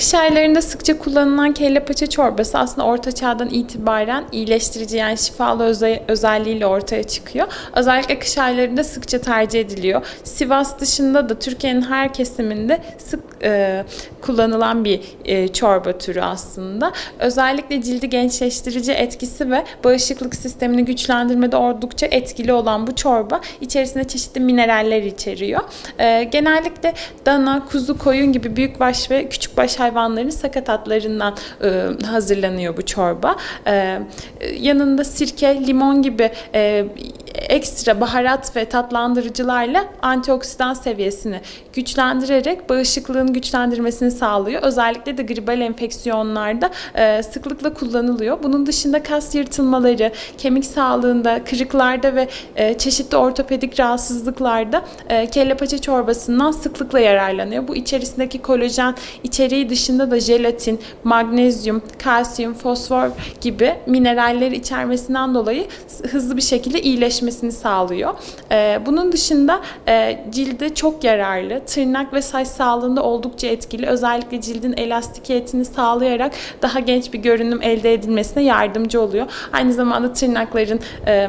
Kış aylarında sıkça kullanılan kelle paça çorbası aslında orta çağdan itibaren iyileştirici yani şifalı öze- özelliğiyle ortaya çıkıyor. Özellikle kış aylarında sıkça tercih ediliyor. Sivas dışında da Türkiye'nin her kesiminde sık e, kullanılan bir e, çorba türü aslında. Özellikle cildi gençleştirici etkisi ve bağışıklık sistemini güçlendirmede oldukça etkili olan bu çorba içerisinde çeşitli mineraller içeriyor. E, genellikle dana, kuzu, koyun gibi büyükbaş ve küçükbaş hayvanların sakatatlarından e, hazırlanıyor bu çorba. E, yanında sirke, limon gibi e, ekstra baharat ve tatlandırıcılarla antioksidan seviyesini güçlendirerek bağışıklığın güçlendirmesini sağlıyor. Özellikle de gribal enfeksiyonlarda e, sıklıkla kullanılıyor. Bunun dışında kas yırtılmaları, kemik sağlığında, kırıklarda ve e, çeşitli ortopedik rahatsızlıklarda e, kelle paça çorbasından sıklıkla yararlanıyor. Bu içerisindeki kolajen içeriği dışında da jelatin, magnezyum, kalsiyum, fosfor gibi mineraller içermesinden dolayı hızlı bir şekilde iyileşmesini sağlıyor. Ee, bunun dışında e, cilde çok yararlı, tırnak ve saç sağlığında oldukça etkili. Özellikle cildin elastikiyetini sağlayarak daha genç bir görünüm elde edilmesine yardımcı oluyor. Aynı zamanda tırnakların e,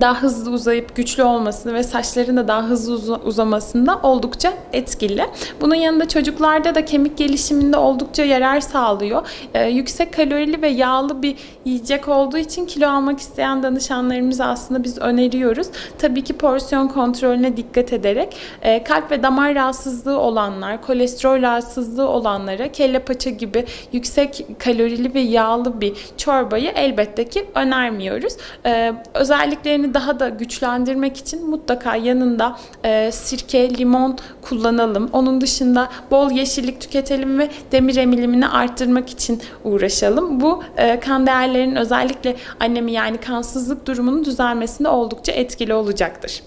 daha hızlı uzayıp güçlü olmasını ve saçların da daha hızlı uza- uzamasında oldukça etkili. Bunun yanında çocuklarda da kemik gelişiminde oldukça yarar sağlıyor. Ee, yüksek kalorili ve yağlı bir yiyecek olduğu için kilo almak isteyen danışanlarımıza aslında biz öneriyoruz. Tabii ki porsiyon kontrolüne dikkat ederek e, kalp ve damar rahatsızlığı olanlar, kolesterol rahatsızlığı olanlara kelle paça gibi yüksek kalorili ve yağlı bir çorbayı elbette ki önermiyoruz. Ee, özelliklerini daha da güçlendirmek için mutlaka yanında e, sirke, limon kullanalım. Onun dışında bol yeşillik tüketelim ve demir emilimini arttırmak için uğraşalım. Bu e, kan değerlerinin özellikle annemi yani kansızlık durumunun düzelmesinde oldukça etkili olacaktır.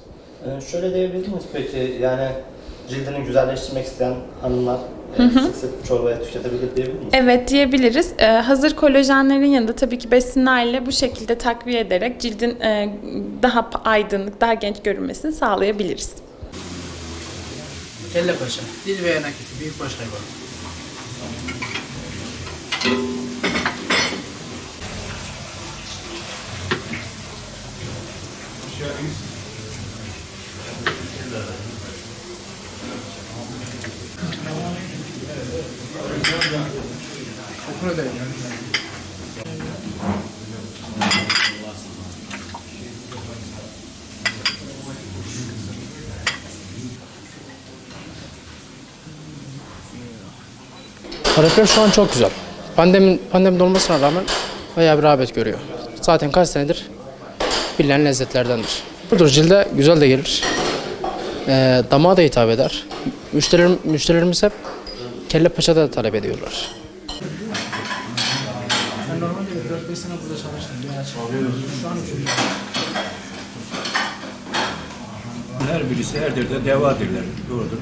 Ee, şöyle diyebilir miyiz peki yani cildini güzelleştirmek isteyen hanımlar sık sık çorbaya tüketebilir diyebilir miyiz? Evet diyebiliriz. Ee, hazır kolajenlerin yanında tabii ki besinlerle bu şekilde takviye ederek cildin e, daha aydınlık, daha genç görünmesini sağlayabiliriz. Kelle paşa, dil ve yanak eti, büyükbaş hayvan. Talepler şu an çok güzel. Pandemi, pandemide olmasına rağmen bayağı bir rağbet görüyor. Zaten kaç senedir bilinen lezzetlerdendir. Budur cilde güzel de gelir. Ee, damağa da hitap eder. Müşterilerim, müşterilerimiz hep kelle paça da talep ediyorlar. Ben normalde 4-5 sene burada çalıştım. Bir açık. Şu an üçüncü. Her birisi her derde devadirler. Doğrudur.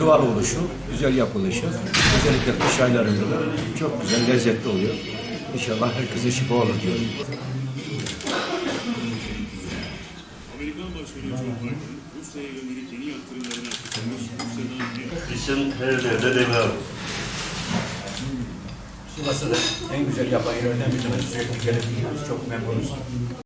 Doğal oluşu, güzel yapılışı, özellikle kış aylarında da çok güzel, lezzetli oluyor. İnşallah herkese şifa olur diyorum. Kışın her evde devam. Sivas'ta da en güzel yapan yerlerden bir tanesi. Sürekli gelip gidiyoruz. Çok memnunuz.